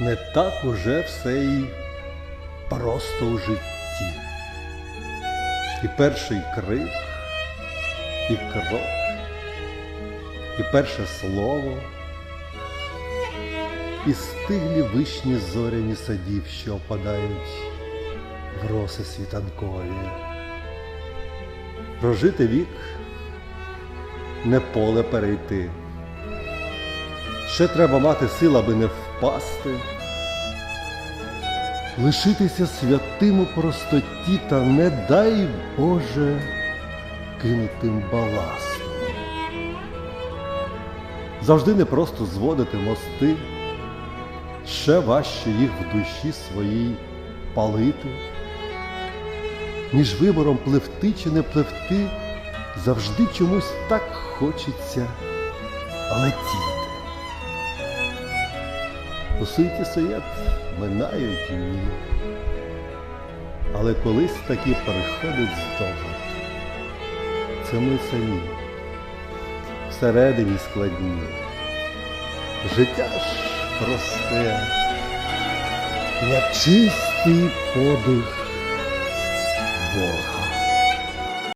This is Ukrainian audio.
не так уже все й просто у житті. І перший крик, і крок, і перше слово, і стиглі вишні зоряні садів, що опадають в роси світанкові. Прожити вік не поле перейти. Ще треба мати сил, аби не впасти, лишитися святим у простоті та не дай Боже кинутим баластом. Завжди не просто зводити мости, ще важче їх в душі своїй палити. Між вибором пливти чи не пливти завжди чомусь так хочеться летіти. Світі стоять, минають дні, але колись таки приходить здобут. Це ми самі, всередині складні. Життя ж просте, як чистий подих Бога.